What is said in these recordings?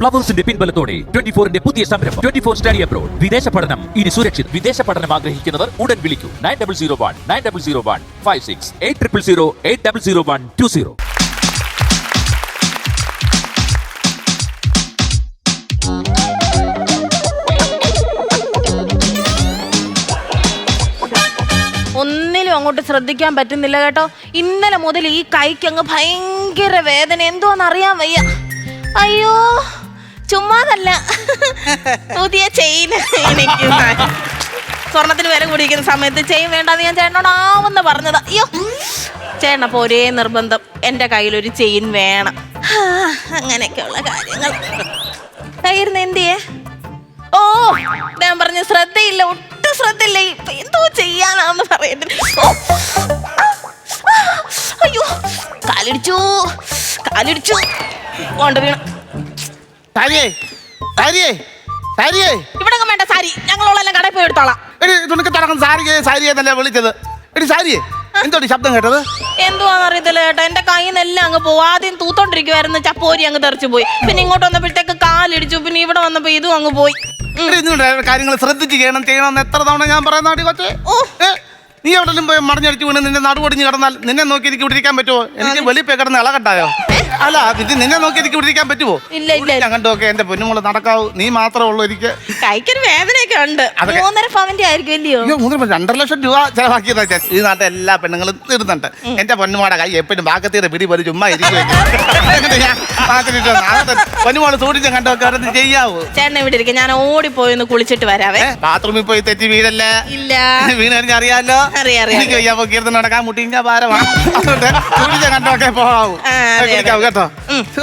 പ്ലവേഴ്സിന്റെ പിൻബലത്തോടെ twenty ഫോറിന്റെ പുതിയ സംരംഭം. Twenty four study abroad. വിദേശ പഠനം. ഇനി സുരക്ഷിത്. വിദേശ പഠനം ആഗ്രഹിക്കുന്നവർ ഉടൻ വിളിക്കൂ. Nine double zero one nine double zero one five six eight triple zero eight double zero one two zero. ഒന്നിലും അങ്ങോട്ട് ശ്രദ്ധിക്കാൻ പറ്റുന്നില്ല കേട്ടോ. ഇന്നലെ മുതൽ ഈ കൈക്ക് അങ്ങ് ഭയങ്കര വേദന. എന്തോന്നറിയാൻ വയ്യ. അയ്യോ. ചുമ്മാതല്ല. പുതിയ ചെയിൻ എനിക്ക് സ്വർണത്തിന് വില കൂടിയിരിക്കുന്ന സമയത്ത് ചെയിൻ വേണ്ടെന്ന് ഞാൻ ചേട്ടനോട് ആവുന്ന പറഞ്ഞതാ. അയ്യോ. ചേട്ടൻ അപ്പൊ ഒരേ നിർബന്ധം. എന്റെ കയ്യിലൊരു ചെയിൻ വേണം. അങ്ങനെയൊക്കെയുള്ള കാര്യങ്ങൾ. കയ്യിരുന്ന് എന്തിയേ ഓ ഞാൻ പറഞ്ഞു ശ്രദ്ധയില്ല ഒട്ടും ശ്രദ്ധയില്ല. എന്തോ ചെയ്യാനാന്ന് പറയുന്നത്. അയ്യോ. കാലിടിച്ചു. കാലിടിച്ചു. കൊണ്ട് വീണു. സാരിയേ സാരിയേ സാരിയേ. ഇവിടെ വേണ്ട സാരി. ഞങ്ങളോളെല്ലാം കടയിൽ പോയി എടുത്തോളാം. എടി തുണക്ക് തടക്കം സാരിയെ സാരിയെ തന്നെ വിളിച്ചത്? എടി സാരിയേ എന്തോടി ശബ്ദം കേട്ടത്? എന്തുവാന്ന് അറിയത്തില്ല ചേട്ടാ. എന്റെ കയ്യിൽ നിന്നെല്ലാം അങ്ങ് പോവും. ആദ്യം തൂത്തോണ്ടിരിക്കുവായിരുന്നു ചപ്പോരി അങ്ങ് തെറിച്ചു പോയി. പിന്നെ ഇങ്ങോട്ട് വന്നപ്പോഴത്തേക്ക് കാലിടിച്ചു. പിന്നെ ഇവിടെ വന്നപ്പോ ഇതും അങ്ങ് പോയി. ഉം. എടി നിങ്ങളുടെ കാര്യങ്ങൾ ശ്രദ്ധിച്ച് ചെയ്യണം ചെയ്യണം എന്ന് എത്ര തവണ ഞാൻ പറയുന്ന കൊച്ചേ. ഏ, നീ എവിടെയും പോയി മറിഞ്ഞടിച്ച് വീണ് നിന്റെ നടുവടിഞ്ഞ് കിടന്നാൽ നിന്നെ നോക്കി എനിക്ക് ഇവിടെ ഇരിക്കാൻ പറ്റുമോ? എനിക്ക് വെളിപ്പേ കിടന്ന് ഇളകട്ടായോ അല്ല ഇത് നിന്നെ നോക്കി എനിക്ക് പിടിക്കാൻ പറ്റുമോ ഇല്ല ഇല്ല. ഞാൻ കണ്ടോക്കെ എന്റെ പൊന്നുമോൾ നടക്കാവൂ. നീ മാത്രമേ ഉള്ളൂ എനിക്ക്. കൈക്കൊരു വേദനയൊക്കെ ഉണ്ട്. അതൊക്കെ- മൂന്നര പവന്റെ ആയിരിക്കും അയ്യോ മൂന്ന് രണ്ടര ലക്ഷം രൂപ ചെലവാക്കിയതാ ഞാൻ. ഈ നാട്ടിലെ എല്ലാ പെണ്ണുങ്ങളും തീർന്നുണ്ട് എന്റെ പൊന്നുമാടെ കൈ എപ്പോഴും ബാക്കത്തീരെ പിടി പോലെ ചുമ്മാ പൊന്നുമോൾ സൂക്ഷിച്ചും കണ്ടോക്കെ ചെയ്യാവൂ. ചേട്ടൻ ഇവിടെ ഇരിക്കും ഞാൻ ഓടിപ്പോയി ഒന്ന് കുളിച്ചിട്ട് വരാവേ. ബാത്റൂമിൽ പോയി തെറ്റി വീടല്ലേ ഇല്ല. വീണ് അറിയാലോ? അറിയാം, അറിയാം. എനിക്ക് വയ്യ പൊക്കിയിരുന്ന് നടക്കാൻ മുട്ടിഞ്ഞ ഭാരമാണ് അതുകൊണ്ട് കണ്ടോക്കെ പോവാ ആ, അതെ, കുളിക്കാവൂ കേട്ടോ.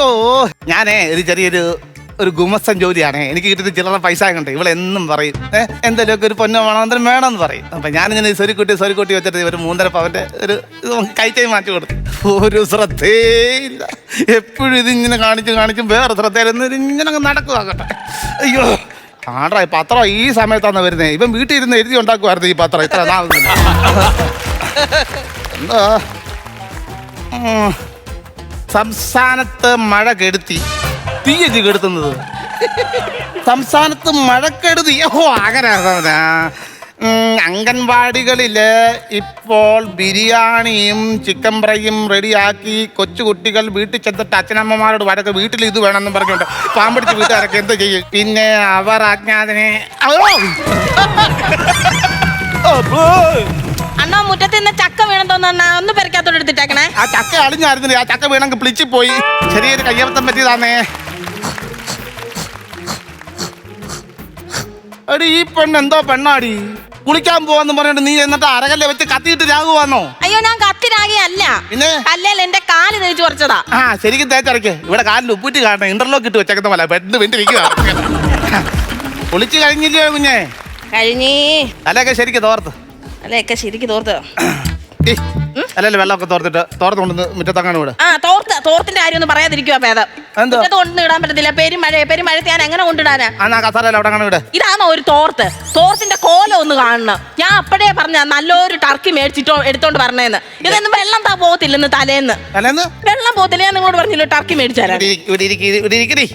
ഓ ഞാനേ ഒരു ചെറിയൊരു ഒരു ഗുമസ്തൻ ജോലിയാണ്. എനിക്ക് കിട്ടുന്ന ചില്ലറ പൈസ കണ്ട് ഇവിടെ എന്നും പറയും. ഏഹ് എന്തെങ്കിലുമൊക്കെ ഒരു പൊന്നോ വേണമെന്നും വേണമെന്ന് പറയും. അപ്പൊ ഞാനിങ്ങനെ സ്വരുക്കുട്ടി സ്വരുക്കുട്ടി വെച്ചിട്ട് ഒരു മൂന്നര പവന്റെ ഒരു കൈക്കൈ മാറ്റി കൊടുത്തു. ഒരു ശ്രദ്ധയില്ല. എപ്പോഴും ഇതിങ്ങനെ കാണിച്ച് കാണിച്ചും വേറെ ശ്രദ്ധയിലൊന്നും ഇങ്ങനെ അങ്ങ് നടക്കുക കേട്ടോ. അയ്യോ ആടാ ഈ പത്രം ഈ സമയത്താണ് വരുന്നത് ഇവൻ വീട്ടിൽ ഇരുന്ന് എഴുതി ഉണ്ടാക്കുമായിരുന്നു ഈ പത്രം ഇത്ര. എന്താ. സംസ്ഥാനത്ത് മഴ കെടുത്തി. തീയതി കെടുത്തുന്നത്? സംസ്ഥാനത്ത് മഴ കെടുതി ഓ അങ്ങനെ അംഗൻവാടികളിൽ ഇപ്പോൾ ബിരിയാണിയും ചിക്കൻ ഫ്രൈയും റെഡിയാക്കി കൊച്ചുകുട്ടികൾ വീട്ടിൽ ചെന്നിട്ട് അച്ഛനമ്മമാരോട് വരക്ക് വീട്ടിൽ ഇത് വേണമെന്ന് പറഞ്ഞുകൊണ്ട് പാമ്പടിച്ച് വീട്ടുകാരൊക്കെ എന്ത് ചെയ്യും? പിന്നെ അവർ അജ്ഞാതനെ! അണ്ണാ മുറ്റത്ത് നിന്ന് ചക്ക വീണെന്ന് ഒന്ന് പെരക്കാത്തോട് എടുത്തിട്ടേക്കണേ. ആ ചക്ക അളിഞ്ഞായിരുന്നില്ല? ആ ചക്ക വീണെങ്കിൽ പിളിച്ചു പോയി. ചെറിയൊരു കയ്യബദ്ധം പറ്റിയതാന്നേ. എടി ഈ പെണ്ണ് എന്തോ പെണ്ണാടി? കുളിക്കാൻ പോവാന്ന് പറഞ്ഞിട്ട് നീ എന്നിട്ട് അരകല്ലെ വെച്ച് കത്തിയിട്ട് രാകുവാന്നോ? അയ്യോ ഞാൻ കത്തിരാകിയല്ല പിന്നെ? കല്ലേൽ എന്റെ കാൽ തേച്ച് കുറച്ചതാ ആ ശരിക്കും തേച്ചടയ്ക്ക് ഇവിടെ കാലിൽ ഉപ്പിട്ട് കാണണം ഇന്റർലോക്ക് ഇട്ട് വെച്ചേക്കുന്ന പോലെ ബെഡ് വെന്റ് വെക്കുക കുളിച്ച് കഴിഞ്ഞില്ലയോ കുഞ്ഞേ? കഴിഞ്ഞേ. അല്ലൊക്കെ ശരിക്കും തോർത്ത്. അല്ലേക്കെ ശരിക്ക് തോർത്ത്. ഏ, അല്ലല്ല വെള്ളമൊക്കെ തോർത്തിട്ട്. തോർത്ത് കൊണ്ടുവന്ന് ആ തോർത്ത് തോർത്തിന്റെ കാര്യം ഒന്നും പറയാതിരിക്കുവാ ഭേദം. എന്തോ മുറ്റത്ത് കൊണ്ടു ഇടാൻ പറ്റത്തില്ല. പെരുമഴ പെരുമഴത്ത് ഞാൻ എങ്ങനെ കൊണ്ടിടാനാ? ആ കസാരല്ല അവിടെ അങ്ങനെ വിട്. ഇതാണോ ഒരു തോർത്ത്? തോർത്തിന്റെ കോലം ഒന്ന് കാണണം. ഞാൻ അപ്പഴേ പറഞ്ഞ നല്ലൊരു ടർക്കി മേടിച്ചിട്ടോ എടുത്തോണ്ട് പറഞ്ഞേന്ന് ഇതൊന്നും വെള്ളം താ പോകത്തില്ലെന്ന് തലേന്ന്. അല്ലെന്ന് വെള്ളം പോകത്തില്ല ഞാൻ നിങ്ങളോട് പറഞ്ഞില്ല ടർക്കി മേടിച്ചു തരാൻ ഇവിടെ ഇരി- ഇവിടെ ഇരിക്ക്, ഇവിടെ ഇരിക്കടി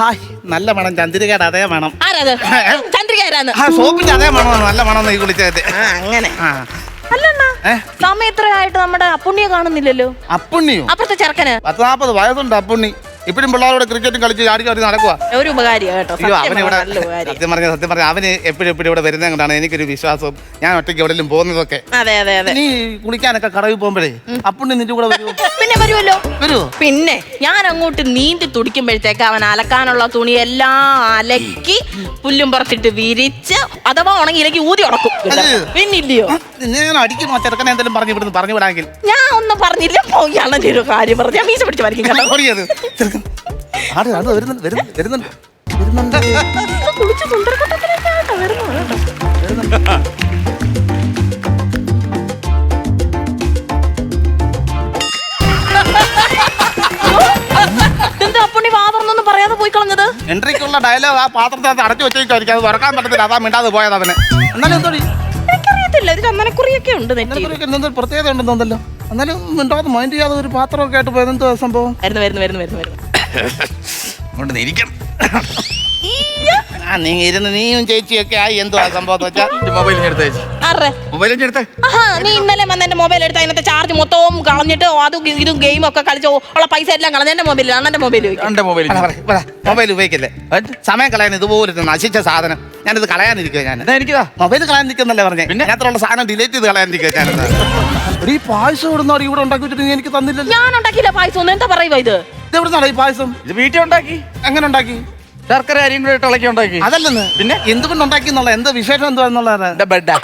ഹായ് നല്ല മണം ചന്ദ്രികയുടെ അതേ മണം. ആരാത്? ആ സോപ്പിന്റെ അതേ മണമാണ്. നല്ല മണം ഈ കുളിച്ചത് ആ അങ്ങനെ. ആ. അല്ലണ്ണ ഏ? സമയം ഇത്രയായിട്ട് നമ്മുടെ അപ്പുണ്ണിയെ കാണുന്നില്ലല്ലോ. അപ്പുണ്ണിയോ? അപ്പുറത്തെ ചെറുക്കന്. പത്ത് നാപ്പത് വയസ്സുണ്ട് അപ്പുണ്ണി. ഇപ്പോഴും പിള്ളേരോട് ക്രിക്കറ്റും കളിച്ച് ചാടി ചാടി നടക്കുക ഒരു ഉപകാരിയാ കേട്ടോ. അയ്യോ സത്യം അവന് ഇവിടെ പറഞ്ഞാ നല്ല ഉപകാരി സത്യം പറഞ്ഞ സത്യം പറഞ്ഞ അവന് എപ്പോഴും എപ്പോഴും ഇവിടെ വരുന്നത് കൊണ്ടാണ് എനിക്കൊരു വിശ്വാസം. ഞാൻ ഒറ്റയ്ക്ക് എവിടെയും പോകുന്നതൊക്കെ. അതെ അതെ അതെ. നീ കുളിക്കാനൊക്കെ കടവിൽ പോകുമ്പോഴേ അപ്പുണ്ണി നിന്റെ കൂടെ വരുമോ പിന്നെ വരുമല്ലോ വരുമോ പിന്നെ ഞാൻ അങ്ങോട്ട് നീന്തി തുടിക്കുമ്പോഴത്തേക്ക് അവൻ അലക്കാനുള്ള തുണി എല്ലാം അലക്കി പുല്ലും പറത്തിട്ട് വിരിച്ച് അഥവാ ഉണങ്ങിയിലേക്ക് ഊതി ഉടക്കും അയ്യോ. പിന്നില്ലയോ? ഞാൻ അടിക്കുന്നു ആ ചെറുക്കനെ എന്തെങ്കിലും പറഞ്ഞു ഇവിടുന്ന് പറഞ്ഞു വിടാമെങ്കിൽ. ഞാൻ ഒന്നും പറഞ്ഞില്ല. പോയാണ് ഒരു കാര്യം പറഞ്ഞു. ഞാൻ മീശ പിടിച്ച് വരയ്ക്കും കേട്ടോ. ആട് ആട് വരുന്നുണ്ട് വരുന്നുണ്ട് വരുന്നുണ്ട്. വരുന്നുണ്ട്. കുളിച്ച് സുന്ദരക്കൂട്ടത്തിലേക്കാട്ടോ വരുന്നത് പറയാതെ പോയി കളഞ്ഞത്? എൻട്രിക്കുള്ള ഡയലോഗ് ആ പാത്രത്തിനകത്ത് അടച്ചു വെച്ചേക്കായിരിക്കും അത് തുറക്കാൻ പറ്റത്തില്ല. അതാ മിണ്ടാതെ പോയത് അവന് എന്നാലും എന്തോടി? എനിക്കറിയത്തില്ല. ഒരു ചന്ദനക്കുറിയൊക്കെ ഉണ്ട് പ്രത്യേകത ഉണ്ടെന്ന് തോന്നല്ലോ എന്നാലും മിണ്ടാതെ മൈൻഡ് ചെയ്യാതെ ഒരു പാത്രമൊക്കെ ആയിട്ട് പോയത് എന്തോ സംഭവം? വരുന്നു വരുന്നു വരുന്നു വരുന്നു വരുന്നു. കൊണ്ട് ഇരിക്കണം. ആ നീ ഇരുന്ന് നീയും ചേച്ചിയൊക്കെ ആയി. എന്തോ ആ സംഭവം വെച്ചാ? മൊബൈൽ മൊബൈൽ എടുത്തേ ആഹാ നീ ഇന്നലെ വന്ന് എന്റെ മൊബൈൽ എടുത്ത് അതിനകത്ത് ചാർജ് മൊത്തവും കളഞ്ഞിട്ട് അതും ഇതും ഗെയിം ഒക്കെ കളിച്ച് ഉള്ള പൈസ എല്ലാം കളഞ്ഞ എന്റെ മൊബൈലിൽ അണ്ണന്റെ മൊബൈൽ എന്റെ മൊബൈൽ മൊബൈൽ ഉപയോഗിക്കല്ലേ? സമയം കളയാൻ ഇതുപോലെ നശിച്ച സാധനം. ഞാനിത് കളയാനിരിക്കുക ഞാൻ എന്നാ എനിക്കിതാ. മൊബൈൽ കളയാനിരിക്കുന്നല്ലേ പറഞ്ഞേ? പിന്നെ? അത്ര സാധനം ഡിലീറ്റ് ചെയ്ത് കളയാനിരിക്കുക ഞാനിത്. ഈ പായസം ഇവിടുന്നോ ഇവിടെ ഉണ്ടാക്കി വെച്ചിട്ട് നീ എനിക്ക് തന്നില്ലല്ലോ? ഞാൻ ഉണ്ടാക്കിയില്ല പായസം. ഒന്നും എന്താ പറയുക ഇത്? ഇത് എവിടുന്നാണ് ഈ പായസം? ഇത് വീട്ടിൽ ഉണ്ടാക്കി. എങ്ങനെ ഉണ്ടാക്കി? ശർക്കര അരിയും കൂടെ ഇട്ട് ഇളക്കി ഉണ്ടാക്കി. അതല്ലെന്ന്? പിന്നെ? എന്തുകൊണ്ട് ഉണ്ടാക്കി എന്നുള്ള? എന്താ വിശേഷം എന്തുവാ എന്നുള്ളത് എന്റെ ബെഡാ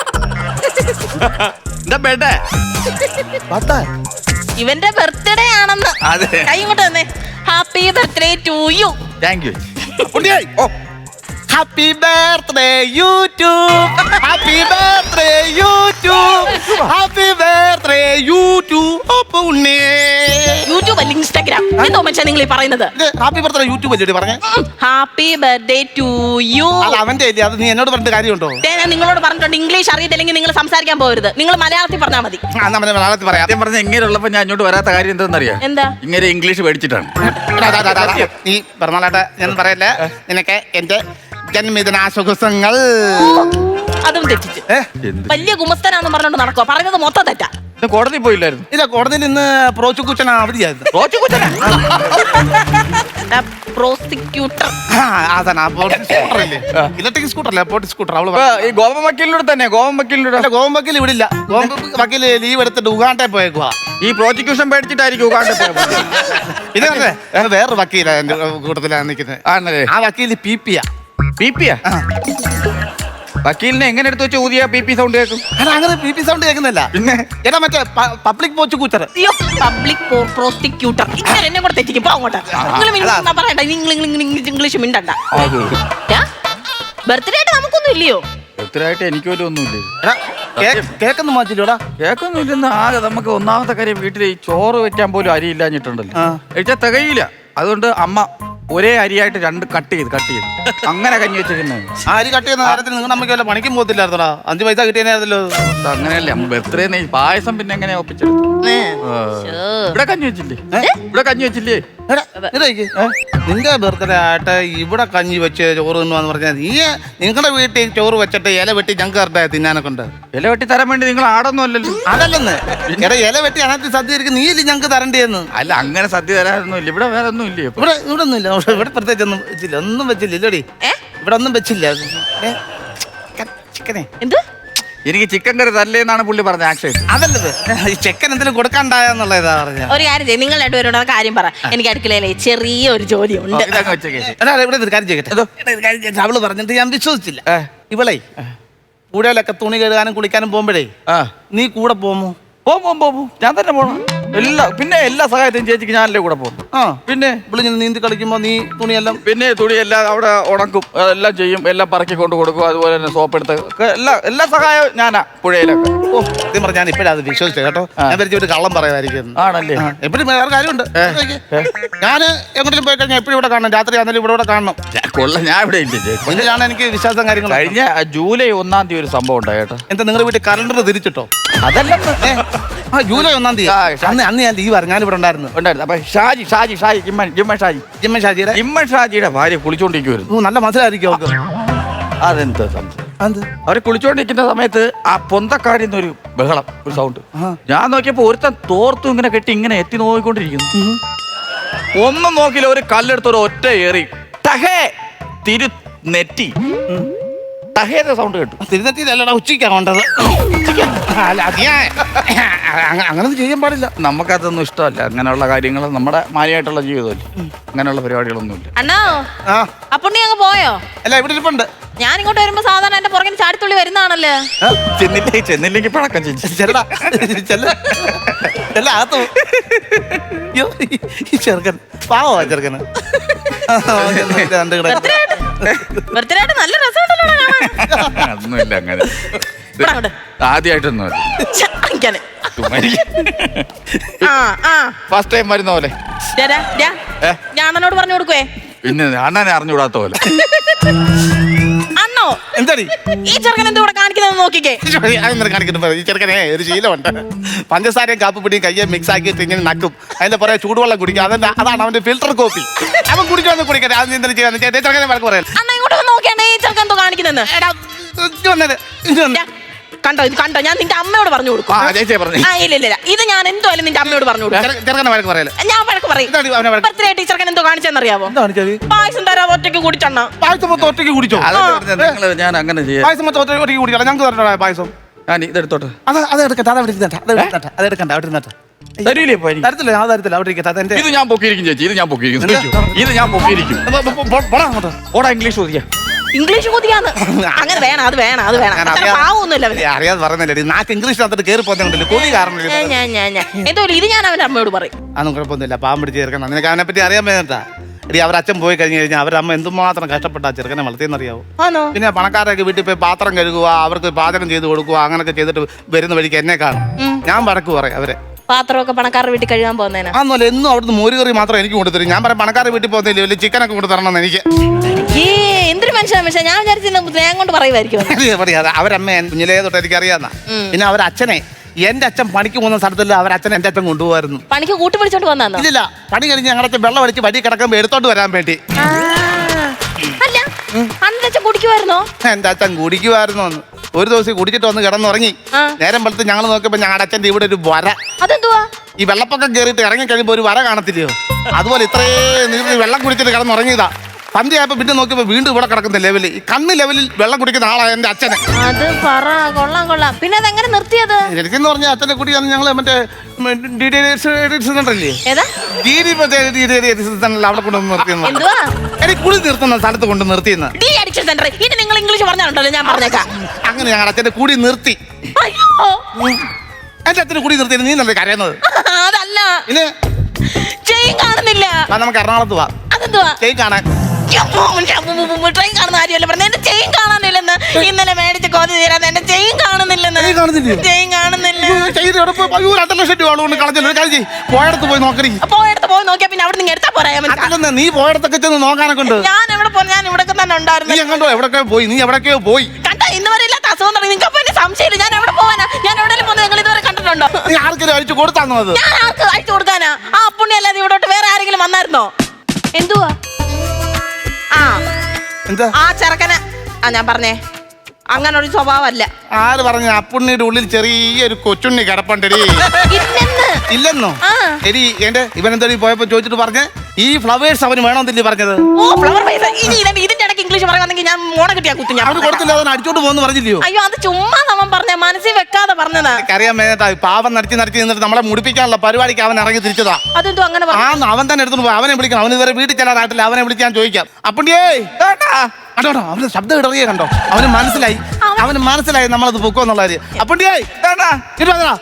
എന്റെ ബെഡ് ഇവന്റെ ബർത്ത്ഡേ ആണെന്ന്. അതെ. കൈ ഇങ്ങോട്ട് തന്നെ. Happy birthday to you thank you oh. Happy birthday YouTube happy birthday YouTube happy birthday YouTube അപ്പൊ ഉണ്ണേ യൂട്യൂബ് അല്ല ഇൻസ്റ്റാഗ്രാം. എന്തോ മച്ചാ നിങ്ങൾ ഈ പറയുന്നത് ഹാപ്പി ബർത്ത്ഡേ യൂട്യൂബ് അല്ലേ പറഞ്ഞേ? Happy birthday to you. അത് അവന്റെ ഇല്ല അത് നീ എന്നോട് പറഞ്ഞ കാര്യമുണ്ടോ? ഞാൻ നിങ്ങളോട് പറഞ്ഞിട്ടുണ്ട് ഇംഗ്ലീഷ് അറിയില്ലെങ്കിൽ നിങ്ങൾ സംസാരിക്കാൻ പോകരുത്. നിങ്ങൾ മലയാളത്തിൽ പറഞ്ഞാൽ മതി. ആ നമ്മൾ മലയാളത്തിൽ പറയാം. ഞാൻ പറഞ്ഞ ഇങ്ങനെ ഉള്ളപ്പോ ഞാൻ ഇങ്ങോട്ട് വരാത്ത കാര്യം എന്താണെന്നറിയാം? എന്താ? ഇങ്ങനെ ഇംഗ്ലീഷ് എടാ, നീ പറഞ്ഞാട്ടെ ഞാൻ പറയല്ലേ? നിനക്ക് എന്റെ ജന്മദിനാശുഖങ്ങൾ അതും തെറ്റിച്ച്. വലിയ എന്ത് ഗുമസ്തനാന്ന് പറഞ്ഞോണ്ട് നടക്കുക പറയുന്നത് മൊത്തം തെറ്റാ. കോടതി പോയില്ലായിരുന്നു. ഇല്ല കോടതിയിൽ ഇന്ന് പ്രോസിക്യൂഷൻ അവധിയായിരുന്നു. പ്രോസിക്യൂട്ടർ. ആ, അതാണ് സ്കൂട്ടറല്ലേ ഇലക്ട്രിക് സ്കൂട്ടറല്ലേ പോട്ടി സ്കൂട്ടർ അവൾ ഇപ്പൊ ഈ ഗോപം വക്കീലിനോട് തന്നെ ഗോപം വക്കീലിനോട് എന്റെ ഗോവൻ വക്കീൽ ഇവിടെ ഇല്ല. ഗോവൻ വക്കീൽ ലീവ് എടുത്തിട്ട് ഉഗാണ്ടെ പോയേക്കുവാ. ഈ പ്രോസിക്യൂഷൻ പേടിച്ചിട്ടായിരിക്കും ഉഗാണ്ട പോയത് ഇത് കണ്ടേ? ഇത് വേറൊരു വക്കീലാ എന്റെ കൂട്ടത്തിലാണ് നിൽക്കുന്നത്. ആണല്ലേ? ആ വക്കീൽ പി പിയാ പി പിയാ വക്കീലിനെ എങ്ങനെ എടുത്ത് വെച്ച് ഊതിയ പി പി സൗണ്ട് കേൾക്കും? അല്ല അങ്ങനെ പി പി സൗണ്ട് കേൾക്കുന്നില്ല പിന്നെ? എടാ മറ്റേ പബ്ലിക് കൂച്ചർ അയ്യോ പബ്ലിക് പ്രോസിക്യൂട്ടർ ഇങ്ങനെ എന്നെ കൂടെ തെറ്റിക്കും. പോ അങ്ങോട്ട്. നിങ്ങൾ പറയണ്ട. നിങ്ങൾ ഇംഗ്ലീഷ് മിണ്ടണ്ട. ബർത്ത്ഡേ ആയിട്ട് നമുക്കൊന്നും ഇല്ലയോ? ബർത്ത്ഡേ എനിക്ക് പോലും ഒന്നുമില്ല എടാ കേക്കൊന്നും മാറ്റില്ലോടാ കേൾക്കൊന്നുമില്ലെന്ന് ആകെ നമുക്ക് ഒന്നാമത്തെ കാര്യം വീട്ടിൽ ഈ ചോറ് വെക്കാൻ പോലും അരി ഇല്ലാഞ്ഞിട്ടുണ്ടല്ലോ. ആ. കഴിച്ചാൽ തികയില്ല. അതുകൊണ്ട് അമ്മ ഒരേ അരിയായിട്ട് രണ്ട് കട്ട് ചെയ്ത് കട്ട് ചെയ്ത് അങ്ങനെ കഞ്ഞി വെച്ചിരിക്കുന്നത് ആ അരി കട്ട് ചെയ്യുന്ന കാര്യത്തിൽ നിങ്ങൾ നമുക്ക് വല്ല പണിക്കും പോകത്തില്ലായിരുന്നോ അഞ്ച് പൈസ കിട്ടിയായിരുന്നല്ലോ അങ്ങനെയല്ലേ ബർത്ത്ഡേ പായസം പിന്നെ. ആ. ശ്ശോ. ഇവിടെ കഞ്ഞി വെച്ചില്ലേ ഇവിടെ കഞ്ഞി വെച്ചില്ലേ. നിന്റെ ബർത്ത്ഡേ ആയിട്ട് ഇവിടെ കഞ്ഞി വെച്ച് ചോറ് തിന്നുവാന്ന് പറഞ്ഞാൽ നീ നിങ്ങളുടെ വീട്ടിൽ ചോറ് വെച്ചിട്ട് ഇല വെട്ടി ഞങ്ങൾക്ക് തരട്ടെ തിന്നാനൊക്കെ ഉണ്ട്? ഇല വെട്ടി തരാൻ വേണ്ടി നിങ്ങൾ ആടൊന്നും അല്ലല്ലോ. അതല്ലെന്ന്. എടാ ഇല വെട്ടി അതിനകത്ത് സദ്യ ഇരിക്കും നീ ഇല്ല ഞങ്ങൾക്ക് തരണ്ടേന്ന് അല്ല അങ്ങനെ സദ്യ തരാനൊന്നും ഇല്ല ഇവിടെ വേറെ ഒന്നും ഇല്ല ഇവിടെ ഇവിടെ ഒന്നും ഇല്ല ഇവിടെ- പ്രത്യേകിച്ച് ഒന്നും വെച്ചില്ല. ഒന്നും വെച്ചില്ല. ഇല്ലടി. ഇവിടെ ഒന്നും വെച്ചില്ല. ചിക്കനെ. എന്ത്? എനിക്ക് ചിക്കൻ കറി തല്ലേന്നാണ് പുള്ളി പറഞ്ഞത് ആക്ഷൻ. അതല്ലത്. ഈ ചെക്കൻ എന്തെങ്കിലും കൊടുക്കണ്ടായെന്നുള്ള ഇതാ പറഞ്ഞ. ഒരു കാര്യം ചെയ്യും നിങ്ങൾ രണ്ടുപേരോട് കാര്യം പറ. എനിക്ക് അടുക്കളയിലെ ചെറിയ ഒരു ജോലി ഉണ്ട് ഇതങ്ങ് വെച്ചേക്കേ എടാ ഇവിടെ ഒരു കാര്യം ചെയ്യട്ടെ. ഒരു കാര്യം ചെയ്യട്ടെ. അവൾ പറഞ്ഞിട്ട് ഞാൻ വിശ്വസിച്ചില്ല. ഏ. ഇവളെ കൂടെയൊക്കെ തുണി കഴുകാനും കുളിക്കാനും പോകുമ്പോഴേ ആ. നീ കൂടെ പോമോ? പോവും പോവും പോവും. ഞാൻ തന്നെ പോണം. എല്ലാ പിന്നെ എല്ലാ സഹായത്തിനും ചേച്ചിക്ക് ഞാനല്ലേ കൂടെ പോകും ആ. പിന്നെ ഇവളിങ്ങനെ നീന്തി കളിക്കുമ്പോ നീ തുണിയെല്ലാം പിന്നെ തുണിയെല്ലാം അവിടെ ഉണക്കും എല്ലാം ചെയ്യും എല്ലാം പറക്കി കൊണ്ട് കൊടുക്കും അതുപോലെ തന്നെ സോപ്പ് എടുത്ത് ഒക്കെ എല്ലാ എല്ലാ സഹായവും ഞാനാ പുഴയിലൊക്കെ. ഓ സത്യം പറഞ്ഞ ഞാൻ ഇപ്പഴത് വിശ്വസിച്ചു കേട്ടോ. ഞാൻ വിചാരിച്ചു ഒരു കള്ളം പറയുമായിരിക്കും. ആണല്ലേ? എപ്പോഴും വേറെ കാര്യമുണ്ട്. ഞാൻ എങ്ങോട്ടും പോയി കഴിഞ്ഞാൽ എപ്പോഴും ഇവിടെ കാണണം. രാത്രി ആണെങ്കിലും ഇവിടെ ഇവിടെ കാണണം. കൊള്ള ഞാൻ ഇവിടെ ഇല്ല ഇതിലാണ് എനിക്ക് വിശ്വാസം കാര്യങ്ങൾ കഴിഞ്ഞ ജൂലൈ ഒന്നാം തീയതി ഒരു സംഭവം ഉണ്ടായി കേട്ടോ. എന്താ നിങ്ങളുടെ വീട്ടിൽ കലണ്ടർ തിരിച്ചിട്ടോ? അതല്ല. ആ ജൂലൈ ഒന്നാം തീയതി. അന്ന് അന്ന് ഞാൻ ലീവ് ഞാൻ ഇവിടെ ഉണ്ടായിരുന്നു. ഉണ്ടായിരുന്നു. അപ്പൊ ഷാജി ഷാജി ഷാജി ജിമ്മൻ ജിമ്മൻ ഷാജി. ജിമ്മൻ ഷാജിയുടെ? ജിമ്മൻ ഷാജിയുടെ ഭാര്യ കുളിച്ചോണ്ടിരിക്കുവായിരുന്നു. ഓ, നല്ല മനസ്സിലായിരിക്കും അവർക്ക് അതെന്ത് സംശയം? എന്ത് അവർ കുളിച്ചോണ്ടിരിക്കുന്ന സമയത്ത് ആ പൊന്തക്കാടിൽ നിന്നൊരു ബഹളം ഒരു സൗണ്ട് ആ. ഞാൻ നോക്കിയപ്പോ ഒരുത്തൻ തോർത്തും ഇങ്ങനെ കെട്ടി ഇങ്ങനെ എത്തി നോക്കിക്കൊണ്ടിരിക്കുന്നു. ഒന്നും നോക്കില്ല ഒരു കല്ലെടുത്ത് ഒരു ഒറ്റ ഏറി. ടഹേ തിരു നെറ്റി. ടഹേന്റെ സൗണ്ട് കേട്ടു. തിരുനെത്തിയിലല്ലടാ ഉച്ചയ്ക്കാ വേണ്ടത് അല്ല അത് ഞാൻ അങ്ങ- അങ്ങനെ ചെയ്യാൻ പാടില്ല. നമുക്കതൊന്നും ഇഷ്ടമല്ല. അങ്ങനെയുള്ള കാര്യങ്ങൾ നമ്മുടെ മാനിയായിട്ടുള്ള ജീവിതമല്ലേ. അങ്ങനെയുള്ള പരിപാടികളൊന്നുമില്ല. അണ്ണാ ആ. അപ്പൊ നീ അങ്ങ് പോയോ? അല്ല ഇവിടെ ഇരിപ്പുണ്ട്. ഞാൻ ഇങ്ങോട്ട് വരുമ്പോ സാധാരണ എന്റെ പുറകിന് ചാടിത്തുള്ളി വരുന്നതാണല്ലേ? ചെന്നില്ലേ ചെന്നില്ലെങ്കിൽ പഴക്കം ചേച്ചി ചെല്ലടാ ചെല്ല. ചെല്ല അകത്ത്. അയ്യോ, ഈ ചെറുക്കൻ. പാവോ ചെറുക്കന്? രണ്ട്. ബർത്ത്ഡേ ആയിട്ട് നല്ല രസമുണ്ടല്ലോ കാണാൻ. ഒന്നുമില്ല അങ്ങനെ. ആദ്യമായിട്ടൊന്നും അല്ല. ഛെ, ഇങ്ങനെ. ആ ആ. ഫസ്റ്റ് ടൈം വരുന്ന പോലെ? ഞാൻ അണ്ണനോട് പറഞ്ഞു കൊടുക്കുവേ. പിന്നെ അണ്ണനെ അറിഞ്ഞുകൂടാത്ത പോലെ. അണ്ണ? എന്താടി? ഈ ചെറുക്കൻ എന്തോ ഇവിടെ കാണിക്കുന്നത് നോക്കിക്കേ. അതെന്താ കാണിക്കുന്നു ഈ ചെറുക്കനെ ഒരു ശീലമുണ്ട്. പഞ്ചസാരയും കാപ്പിപ്പൊടിയും കയ്യെ മിക്സ് ആക്കിയിട്ട് ഇങ്ങനെ നക്കും. അതിന്റെ പുറകെ ചൂടുവെള്ളം കുടിക്കും. അതെന്താ? അതാണ് അവന്റെ ഫിൽറ്റർ കോപ്പി അവൻ കുടിക്കുമെന്ന് കുടിക്കട്ടെ. അത് ചെയ്യാൻ ചേട്ടൻ ചെറുക്കനെ വഴക്ക് അണ്ണ ഇങ്ങോട്ട് നോക്കിയാണേ ഈ ചെറുക്കൻ എന്തോ കാണിക്കുന്നെന്ന് കണ്ടോ? ഇത് കണ്ടോ? ഞാൻ നിന്റെ അമ്മയോട് പറഞ്ഞു കൊടുക്കും. ആ ചേച്ചിയെ പറഞ്ഞു. ആ ഇല്ല ഇല്ല ഇല്ല. ഇത് ഞാൻ എന്തായാലും നിന്റെ അമ്മയോട് പറഞ്ഞു കൊടുക്കും. ചെറു- ചെറുക്കനെ വഴക്ക് പറയൽ? ഞാൻ വഴക്ക് പറയും. എന്താണ് അവനെ വഴക്ക്. ബർത്ത്ഡേ ടീച്ചർക്ക് എന്തോ കാണിച്ചെന്നറിയാവോ? എന്താണ് പായസം തരാതെ ഒറ്റയ്ക്ക് കുടിച്ചണ്ണ. പായസം മൊത്തം ഒറ്റയ്ക്ക് കുടിച്ചോ? ഞാൻ അങ്ങനെ ചെയ്യാം. പായസം മൊത്തം ഒറ്റ- ഒറ്റയ്ക്ക് കുടിക്കണം ഞങ്ങൾക്ക് തരണോ പായസം. ഞാൻ ഇതെടുത്തോട്ടെ അത് അത് എടുക്കട്ടെ അത് അവിടെ ഇരുന്നട്ടെ അത് എടുക്കട്ടെ അത് എടുക്കണ്ട അവിടെ ഇരുന്നട്ടെ തരൂലേ ഇപ്പൊ എനിക്ക്? തരത്തില്ല ഞാൻ തരത്തില്ല അവിടെ ഇരിക്കട്ടെ അതെന്റെ ഇത് ഞാൻ പൊക്കിയിരിക്കും ചേച്ചി ഇത് ഞാൻ പൊക്കിയിരിക്കും. ഇത് ഞാൻ പൊക്കിയിരിക്കും. അങ്ങോട്ട്. ഓടാ ഇംഗ്ലീഷ് ചോദിക്കാം ഇംഗ്ലീഷ് കുതിയാന്ന് അങ്ങനെ വേണം അത് വേണം അത് വേണം. പാവൊന്നുമില്ല അറിയാതെ പറയുന്നില്ല. നാക്ക് ഇംഗ്ലീഷ് ഇംഗ്ലീഷിനകത്തോട്ട് കയറി പോകുന്നുണ്ടല്ലോ കൊതി കാരണം ഞാൻ ഞാൻ ഞാൻ ഞാൻ. എന്തോ ഇത് ഞാൻ അവന്റെ അമ്മയോട് പറയും. അതൊന്നും കുഴപ്പമൊന്നുമില്ല. പാവം പിടിച്ച് ചേർക്കണം നിനക്ക് അവനെ പറ്റി അറിയാൻ വേണ്ടാ എടി അവർ അച്ഛൻ പോയി കഴിഞ്ഞു കഴിഞ്ഞാൽ അവരുടെ അമ്മ എന്തുമാത്രം കഷ്ടപ്പെട്ട ചെറുക്കനെ വളർത്തിയെന്നറിയാവോ പിന്നെ പണക്കാരൊക്കെ വീട്ടിൽ പോയി പാത്രം കഴുകുക അവർക്ക് പാചകം ചെയ്ത് കൊടുക്കുക അങ്ങനെയൊക്കെ ചെയ്തിട്ട് വരുന്ന വഴിക്ക് എന്നെ കാണും. ഞാൻ വടക്ക് പറയും അവരെ. പാത്രമൊക്കെ പണക്കാരുടെ വീട്ടിൽ കഴുകാൻ പോകുന്നേനാ അന്നല്ല എന്നും അവിടുന്ന് മോരുകറി മാത്രം എനിക്ക് കൊണ്ടുതരും. ഞാൻ പറയാം പണക്കാരുടെ വീട്ടിൽ പോകുന്നില്ല വലിയ ചിക്കനൊക്കെ കൊണ്ടു തരണം എനിക്ക്. ഏ എന്തൊരു മനുഷ്യനാ മനുഷ്യ. ഞാൻ വിചാരിച്ചു ഞാൻ കൊണ്ട് പറയുമായിരിക്കും പറയാതെ അവരമ്മ എൻ- കുഞ്ഞിലേ തൊട്ട് എനിക്ക് അറിയാന്ന പിന്നെ അവരച്ഛനെ എന്റെ അച്ഛൻ പണിക്ക് പോകുന്ന സ്ഥലത്തിൽ അവർ അച്ഛൻ എന്റെ അച്ഛൻ കൊണ്ടുപോകായിരുന്നു. പണിക്ക് കൂട്ടി പിടിച്ചോണ്ട് ഇല്ല ഇല്ല പണി കഴിഞ്ഞ് ഞങ്ങളുടെ അച്ഛൻ വെള്ളം അടിച്ച് വടി കിടക്കുമ്പോൾ എടുത്തോണ്ട് വരാൻ വേണ്ടി. അല്ല അന്നത്തെ അച്ഛൻ കുടിക്കുമായിരുന്നോ? എന്റെ അച്ഛൻ കുടിക്കുമായിരുന്നു ഒരു ദിവസം കുടിച്ചിട്ട് വന്ന് കിടന്നുറങ്ങി. ആ. നേരം വെളുത്ത് ഞങ്ങൾ നോക്കിയപ്പോ ഞങ്ങളുടെ അച്ഛന്റെ ഇവിടെ ഒരു വര. അതെന്തുവാ? ഈ വെള്ളപ്പൊക്കം കയറിയിട്ട് ഇറങ്ങി കഴിയുമ്പോൾ ഒരു വര കാണത്തില്ലയോ? അതുപോലെ ഇത്രേ നീ വെള്ളം കുടിച്ചിട്ട് കിടന്നുറങ്ങിയതാ. സന്ധ്യയായപ്പോൾ പിന്നെ നോക്കിയപ്പോ വീണ്ടും ഇവിടെ കിടക്കുന്ന ലെവലിൽ ഈ കണ്ണ് ലെവലിൽ വെള്ളം കുടിക്കുന്ന ആളാണ് എന്റെ അച്ഛനെ. അത് പറ കൊള്ളാം കൊള്ളാം. പിന്നെ അതെങ്ങനെ നിർത്തിയത്? എനിക്കെന്ന് പറഞ്ഞ അച്ഛനെ കുടി അന്ന് ഞങ്ങൾ മറ്റേ സെന്ററിൽ അവിടെ കൊണ്ടുവന്ന് നിർത്തിയെന്ന് എന്തുവാ? എനിക്ക് കുളി നിർത്തുന്ന സ്ഥലത്ത് കൊണ്ട് നിർത്തിയെന്ന്. ഡി അഡിക്ഷൻ സെന്റർ ഇനി നിങ്ങൾ ഇംഗ്ലീഷ് പറഞ്ഞാലുണ്ടല്ലോ ഞാൻ പറഞ്ഞേക്കാം. അങ്ങനെ ഞങ്ങൾ അച്ഛന്റെ കുടി നിർത്തി. അയ്യോ. എന്റെ അച്ഛന്റെ കുടി നിർത്തി നീ നല്ല കരയുന്നത്? അതല്ല. ഇനി ചെയിൻ കാണുന്നില്ല. ആ, നമുക്ക് എറണാകുളത്ത് പോവാം അതെന്തുവാ? ചെയ് കാണാൻ. ട്രെയിൻ കാണുന്ന കാര്യമല്ല പറഞ്ഞ? എന്റെ ചെയിൻ കാണാനില്ലെന്ന്. ഇന്നലെ മേടിച്ച് കോതി തീരാതെ എന്റെ ചെയിൻ കാണുന്നില്ലെന്ന്. ചെയിൻ കാണുന്നില്ലയോ? ചെയിൻ കാണുന്നില്ല? ലക്ഷം രൂപ കൊണ്ട് കളഞ്ഞല്ലോ ഒരു കാര്യം ചെയ്യ്. പോയടത്ത് പോയി നോക്കടി. പോയെടുത്ത് പോയി നോക്കിയാ പിന്നെ അവിടെ നിന്ന് എടുത്താ പോരാ മനസ്സിലാ നീ പോയടത്തൊക്കെ ചെന്ന് നോക്കാനൊക്കെ ഉണ്ട്. ഞാൻ എവിടെ പോയി ഞാൻ ഇവിടെ തന്നെ നീ ഉണ്ടായിരുന്നു എങ്ങോട്ടോ എവിടൊക്കെയോ പോയി? നീ എവിടൊക്കെയോ പോയി. കണ്ട ഇന്ന് വരെ ഇല്ലാത്ത അസുഖം തുടങ്ങി നിങ്ങൾക്ക് അപ്പൊ എന്നെ സംശയമില്ല. ഞാൻ എവിടെ പോവാനാ? ഞാൻ എവിടെയെങ്കിലും പോകുന്നത് നിങ്ങൾ ഇതുവരെ കണ്ടിട്ടുണ്ടോ? നീ ആർക്കെങ്കിലും അഴിച്ചു കൊടുത്താന്നോ അത്? ഞാൻ ആർക്ക് അയച്ചു കൊടുക്കാനാ? ആ അല്ലാതെ ഇവിടോട്ട് വേറെ ആരെങ്കിലും വന്നായിരുന്നോ? എന്തുവാ? ആ. എന്താ? ആ ചെറുക്കന്. ആ ഞാൻ പറഞ്ഞേ. അങ്ങനെ ഒരു സ്വഭാവമല്ല ആര് പറഞ്ഞു അപ്പുണ്ണിയുടെ ഉള്ളിൽ ചെറിയൊരു കൊച്ചുണ്ണി കിടപ്പുണ്ടടി? ഇല്ലെന്ന്. ഇല്ലെന്നോ? ആ. എടി എന്റെ ഇവനെന്തടി പോയപ്പോ ചോദിച്ചിട്ട് പറഞ്ഞ്? ഈ ഫ്ലവേഴ്സ് അവന് വേണമെന്നില്ലേ പറഞ്ഞത്? ഓ ഫ്ലവർ പൈസ ഇനി ഇതിന്റെ ഇംഗ്ലീഷ് പറയുവാണെങ്കിൽ ഞാൻ മോണ കിട്ടിയാ കുത്തി ഞാൻ കൊടുത്തില്ല അവൻ അടിച്ചോട്ട് പോകുന്നു പറഞ്ഞില്ലയോ? അയ്യോ അത് ചുമ്മാ അവൻ പറഞ്ഞ മനസ്സിൽ വെക്കാതെ പറഞ്ഞതാ. അറിയാൻ മേനത്താ പാവം നടത്തി നടത്തി നിന്നിട്ട് നമ്മളെ മുടിപ്പിക്കാനുള്ള പരിപാടിക്ക് അവൻ ഇറങ്ങി തിരിച്ചതാ. അതെന്തോ അങ്ങനെ ആ പറഞ്ഞു അവൻ തന്നെ എടുത്തോണ്ട് പോയി. അവനെ വിളിക്കണം. അവൻ ഇതുവരെ വീട്ടിൽ ചെല്ലാറായിട്ടില്ല അവനെ വിളിച്ച് ഞാൻ ചോദിക്കാം. അപ്പണ്ടിയേ കണ്ടോ കേട്ടോ അവന് ശബ്ദം ഇടറിയ കണ്ടോ? അവന് മനസ്സിലായി. അവന് മനസ്സിലായി നമ്മളത് പൊക്കോന്നുള്ള കാര്യം. അപ്പുണ്ണിയേ ഇങ്ങോട്ട് വന്നെടാ.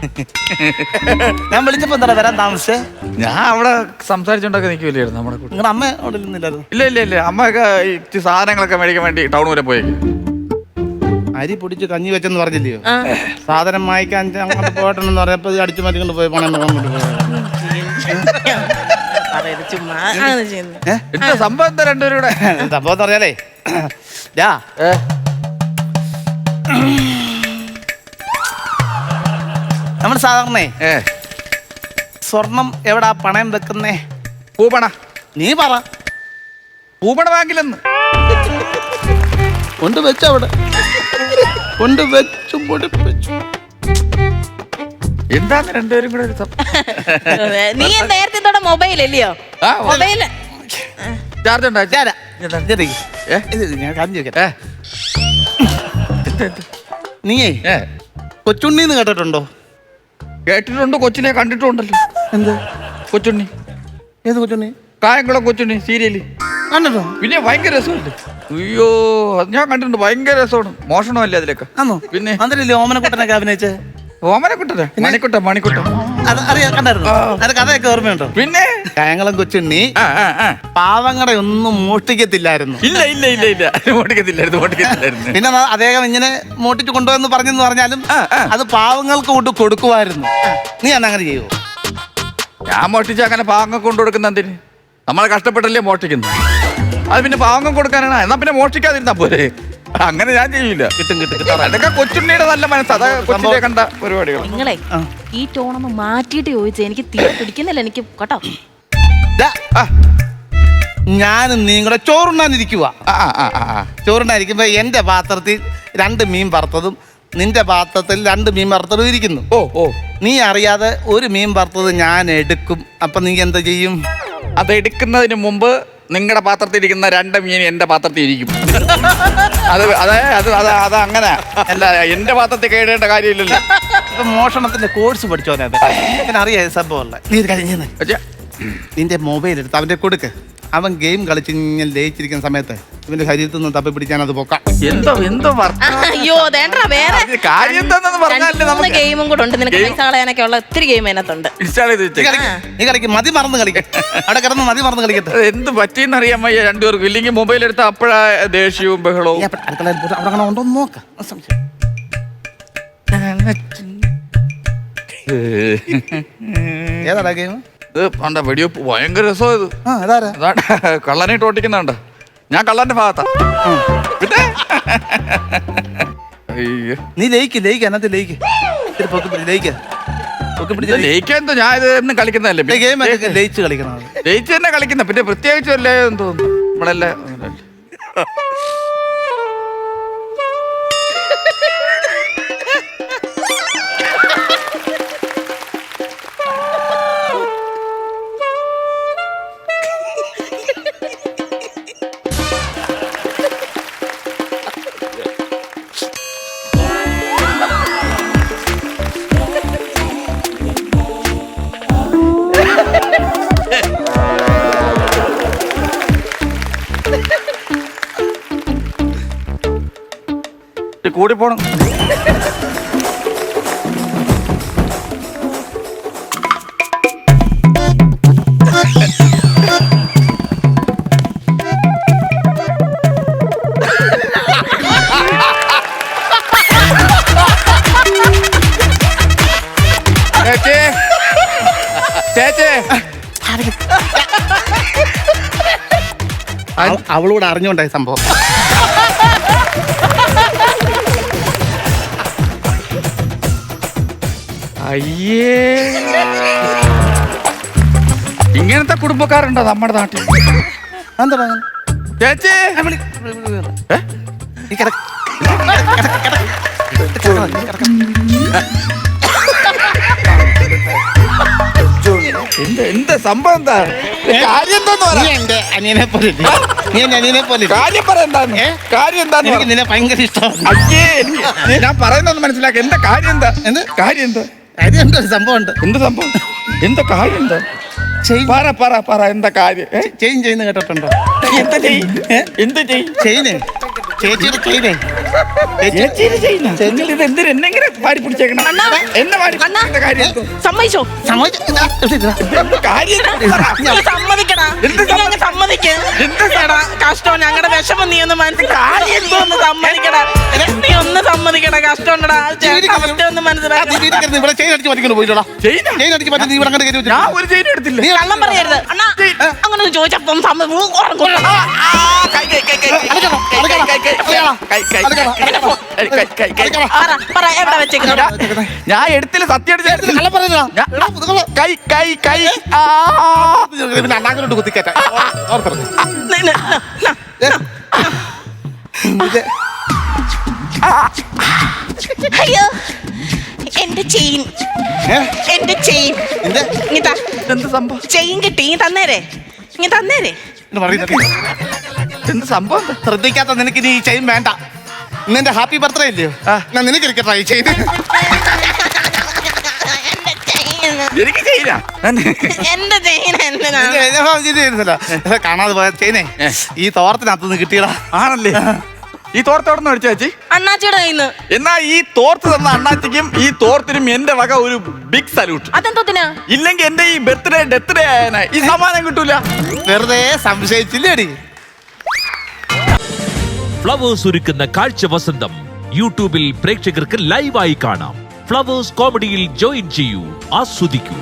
ഞാൻ വിളിച്ചപ്പോ എന്താ വരാൻ താമസിച്ചേ? ഞാൻ അവിടെ സംസാരിച്ചോണ്ടൊക്കെ നിൽക്കില്ലായിരുന്നു നമ്മുടെ കൂടെ നിങ്ങളുടെ അമ്മ അവിടെ ഇരുന്നില്ലായിരുന്നു? ഇല്ല ഇല്ല ഇല്ല. അമ്മയൊക്കെ ഈ ഇച്ചിരി സാധനങ്ങളൊക്കെ മേടിക്കാൻ വേണ്ടി ടൗൺ വരെ പോയേക്ക്. അരി പൊടിച്ച് കഞ്ഞി വെച്ചെന്ന് പറഞ്ഞില്ലയോ. സാധനം വാങ്ങിക്കാൻ അങ്ങോട്ട് പോയിട്ടുണ്ടെന്ന് പറഞ്ഞപ്പോ ഇത് അടിച്ചു മാറ്റിക്കൊണ്ട് പോയി പണം. പറയരുത് ചുമ്മാ ഏ? എന്താ സംഭവം എന്താ രണ്ടുപേരും കൂടെ? സംഭവം എന്ന് പറഞ്ഞാലേ ഡാ ഏ? നമ്മൾ സാധാരണ ഏ സ്വർണം എവിടാ പണയം വെക്കുന്നേ പൂപണ നീ പറ പൂപണ ബാങ്കിലെന്ന് കൊണ്ട് വെച്ച അവിടെ കൊണ്ട് വെച്ചു പൊടിപ്പിച്ചു എന്താണ് രണ്ടുപേരും കൂടെ ഒരു നീ നേരത്തെ മൊബൈൽ അല്ലയോ ആ, മൊബൈൽ ചാർജ് ഉണ്ടോ ഇതാരാ? എന്താണ്? ഇതെടി. ഏ? ഇത് ഞാൻ കാര്യം ചോദിക്കട്ടെ ഏ? എന്ത്, എന്ത്? നീയേ ഏ? കൊച്ചുണ്ണീന്ന് കേട്ടിട്ടുണ്ടോ കേട്ടിട്ടുണ്ട് കൊച്ചിനെ? കണ്ടിട്ടുണ്ടല്ലോ. എന്താ? കൊച്ചുണ്ണി. ഏത് കൊച്ചുണ്ണി? കായംകുളം കൊച്ചുണ്ണി സീരിയൽ. കണ്ടിട്ടോ പിന്നെ ഭയങ്കര രസമല്ലേ? അയ്യോ അത് ഞാൻ കണ്ടിട്ടുണ്ട്. ഭയങ്കര രസമാണ്. മോഷണമല്ലേ അതിലൊക്കെ? ആണോ പിന്നെ? അന്തരല്ലേ ഓമനക്കുട്ടനൊക്കെ അഭിനയിച്ചേ? ഓമനക്കുട്ടനെ? മണിക്കുട്ട മണിക്കുട്ട അറിയാം കണ്ടായിരുന്നു? അത് കഥയൊക്കെ ഓർമ്മയുണ്ടോ? പിന്നെ? കായംകുളം കൊച്ചുണ്ണി ആ ആ ആ. പാവങ്ങളെ ഒന്നും മോഷ്ടിക്കത്തില്ലായിരുന്നു. ഇല്ല ഇല്ല ഇല്ല ഇല്ല. ഓടിക്കത്തില്ലായിരുന്നു ഓടിക്കത്തില്ലായിരുന്നു പിന്നെ ന- അദ്ദേഹം ഇങ്ങനെ മോട്ടിച്ച് കൊണ്ടുവന്ന് പറഞ്ഞെന്ന് പറഞ്ഞാലും ആ, ആ. അത് പാവങ്ങൾക്ക് കൊണ്ട് കൊടുക്കുമായിരുന്നു. നീ അന്ന് അങ്ങനെ ചെയ്യുമോ ഞാൻ മോഷ്ടിച്ച അങ്ങനെ പാങ്ങ കൊണ്ടു കൊടുക്കുന്ന എന്തിന്? നമ്മളെ കഷ്ടപ്പെട്ടല്ലേ മോഷ്ടിക്കുന്നത് അത് പിന്നെ പാവം കൊടുക്കാനാണ്. എന്നാ പിന്നെ മോഷ്ടിക്കാതിരുന്ന പോലെ അങ്ങനെ ഞാൻ ചെയ്യില്ല കിട്ടും കിട്ടും കിട്ടും. അതൊക്കെ കൊച്ചുണ്ണിയുടെ നല്ല മനസ്സ്. അതൊക്കെ കൊച്ചിനെ കണ്ട പരിപാടികൾ. നിങ്ങളെ ഈ ടോണൊന്ന് മാറ്റിയിട്ട് ചോദിച്ചേ. എനിക്ക് തീരെ പിടിക്കുന്നില്ല. എനിക്ക് കേട്ടോ. ഞാൻ നിങ്ങളുടെ ചോറുണ്ണാനിരിക്കുക ആ, ആ, ആ, ആ, ആ. ചോറുണ്ണാനിരിക്കുമ്പോ എന്റെ പാത്രത്തിൽ രണ്ട് മീൻ വറുത്തതും നിന്റെ പാത്രത്തിൽ രണ്ട് മീൻ വറുത്തതും ഇരിക്കുന്നു. ഓ ഓ. നീ അറിയാതെ ഒരു മീൻ വറുത്തത് ഞാൻ എടുക്കും. അപ്പൊ നീ എന്താ ചെയ്യും? അത് എടുക്കുന്നതിന് മുമ്പ് നിങ്ങളുടെ പാത്രത്തിൽ ഇരിക്കുന്ന രണ്ട് മീൻ എന്റെ പാത്രത്തിൽ ഇരിക്കും അത് അതെ അത് അത് അത് അങ്ങനെ. അല്ല എന്റെ പാത്രത്തിൽ കേടേണ്ട കാര്യമില്ലല്ലോ. ഇപ്പൊ മോഷണത്തിന്റെ കോഴ്സ് പഠിച്ചോനെ അറിയാം സംഭവം നീ ചെയ്യുന്നേ പക്ഷേ, നിന്റെ മൊബൈൽ എടുത്ത് അവന്റെ കൊടുക്ക്. അവൻ ഗെയിം കളിച്ച് ഇങ്ങനെ ലയിച്ചിരിക്കുന്ന സമയത്ത് ഇവന്റെ ശരീരത്തിൽ നിന്ന് തപ്പി പിടിക്കാൻ അത് പൊക്കാം. എന്തോ എന്തോ അയ്യോ വേറെ കാര്യം എന്താണെന്ന് പറഞ്ഞാലേ രണ്ട് മൂന്ന് നമുക്ക്. ഗെയിമും കൂടെ ഉണ്ട്. നിനക്ക് Game- പൈസ കളയാനൊക്കെ ഉള്ള ഒത്തിരി ഗെയിം അതിനകത്തുണ്ട്. ഇൻസ്റ്റാൾ ചെയ്ത് നീ വെച്ചേക്ക്. കളിക്ക് നീ കളിക്ക് മതി മറന്ന് കളിക്കും. അവിടെ കിടന്ന് മതി മറന്ന് കളിക്കട്ടെ. അത് എന്ത് പറ്റിയെന്ന് അറിയാൻ വയ്യ രണ്ടുപേർക്കും. ഇല്ലെങ്കിൽ മൊബൈൽ എടുത്ത അപ്പോഴാ ദേഷ്യവും ബഹളവും. നീ അപ്പ- അടുക്കളയിൽ പോയിട്ട് അവിടെ കാണാൻ ഉണ്ടോ എന്ന് നോക്കാം. ഒന്ന് സംശയം. ഏതാടാ ഗെയിം? ഇത് പണ്ട വെടിവെപ്പ് ഭയങ്കര രസമായത് ആ അതാരാ കള്ളനായിട്ട് ഓട്ടിക്കുന്നുണ്ട് ഞാൻ കള്ളന്റെ ഭാഗത്താ. പിന്നെ? അയ്യോ. നീ ലയിക്ക് ലയിക്ക് അതിനകത്ത് ലയിക്ക്. ഇത്തിരി പൊക്കി പിടി ലയിക്ക്. പൊക്കി ഇത് പിടിച്ച് ലയിക്കാൻ ഞാൻ ഇത് എന്നും കളിക്കുന്നതല്ലേ? ഈ ഗെയിം ഒക്കെ ലയിച്ച് കളിക്കണം അത്. തന്നെ കളിക്കുന്ന പിന്നെ പ്രത്യേകിച്ച് അല്ലേ എന്ന് തോന്നുന്നു. നമ്മളല്ലേ? കൂടി പോണം അവളോട് അറിഞ്ഞോണ്ടായി സംഭവം. അയ്യേ. ഇങ്ങനത്തെ കുടുംബക്കാരുണ്ടോ നമ്മുടെ നാട്ടിൽ? എന്താ ചേച്ചി? നീ കിടക്ക്. എന്ത് എന്ത് സംഭവം എന്താ? കാര്യം എന്താന്ന് പറ. നീ എന്റെ അനിയനെ പോലെ ഇല്ലേ? നീ എന്റെ അനിയനെ പോലെ ഇല്ലേ? കാര്യം പറ എന്താന്ന് കാര്യം എന്താന്ന് എനിക്ക് പറ. നിന്നെ ഭയങ്കര ഇഷ്ടമാണ്. അയ്യേ എനിക്ക് ഞാൻ പറയുന്നത് മനസ്സിലാക്ക. എന്താ കാര്യം എന്താ? എന്ത്? കാര്യം എന്താ? ഒരു സംഭവം ഉണ്ട് എന്ത് സംഭവം? എന്താ കാര്യം എന്താ? പറ പറ പറ എന്താ കാര്യം? ഏ? ചെയിൻ ചെയ്യുന്ന കേട്ടിട്ടുണ്ടോ? എന്താ ചെയ് എന്ത് ചെയ് ചെയിനെ. ചേച്ചിയുടെ ചെയിനെ. സമ്മതിച്ചോ? കഷ്ടം ഞങ്ങളുടെ വിഷമം നീ ഒന്ന് മനസ്സിലാക്കി. സമ്മതിക്കടാ. നീ ഒന്ന് സമ്മതിക്കടാ കഷ്ടമുണ്ടടാ. അവസ്ഥ ഒന്ന് മനസ്സിലാക്കി. ഞാൻ ഒരു ചെയിൻ എടുത്തില്ല. നീ കള്ളം പറയരുത്. അണ്ണാ അങ്ങനെ ഒന്ന് ചോദിച്ചപ്പം സമ്മതി ആ, ആ, കൈ, കൈ, കൈ, കൈ, കൈ, അടയ്ക്കണം, കൈ, അടയ്ക്കണം, കൈ, കൈ, അടയ്ക്കണം, കൈ, കൈ, അടയ്ക്കണം, കൈ, കൈ, കൈ, കൈ, കൈ. പറ പറ എവിടെ വെച്ചേക്കുന്നത് ഞാൻ എടുത്തില്ല സത്യം. കൈ കൈ കൈ പിന്നെ അണ്ണാക്കിലോട്ട് അയ്യോ എന്റെ ചെയിൻ? എന്റെ ചെയിൻ എന്താ എന്ത് സംഭവം ചെയിൻ കിട്ടി തന്നേരെ ഇങ്ങ് തന്നേരെ. എന്ന് പറയുന്നത് എന്ത് സംഭവം? ശ്രദ്ധിക്കാത്ത നിനക്ക് ഇനി ഈ ചെയിൻ വേണ്ട. നിന്റെ ഹാപ്പി ബർത്ത്ഡേ ഇല്ലയോ? ഞാൻ നിനക്ക് ഇരിക്കട്ടെ ഈ ചെയിൻ. എനിക്ക് ചെയ്യില്ല എന്റെ ചെയിൻ എന്തിനാ? നിന്റെ ഏതോ ഇത് ചെയ്യുന്നില്ല. കാണാതെ പോയ ചെയിനെ. ഈ തോർത്തിനകത്തുനിന്ന് കിട്ടിയതാ. കിട്ടിയടാ ആണല്ലേ? ഈ തോർത്ത് എവിടെ നിന്ന് മേടിച്ചു ചേച്ചി? അണ്ണാച്ചിയുടെ കയ്യിന്ന്. എന്നാ ഈ തോർത്ത് തന്ന അണ്ണാച്ചിക്കും ഈ തോർത്തിനും എന്റെ വക ഒരു ബിഗ് സല്യൂട്ട് അതെന്തോത്തിനാ ഇല്ലെങ്കിൽ എന്റെ ഈ ബർത്ത്ഡേ ഡെത്ത് ആയന. ഈ സമ്മാനം കിട്ടൂല. വെറുതെ സംശയിച്ചില്ലേടി. ഫ്ലവേഴ്സ് ഒരുക്കുന്ന കാഴ്ച വസന്തം. യൂട്യൂബിൽ പ്രേക്ഷകർക്ക് ലൈവായി കാണാം. ഫ്ലവേഴ്സ് കോമഡിയിൽ ജോയിൻ ചെയ്യൂ. ആസ്വദിക്കൂ.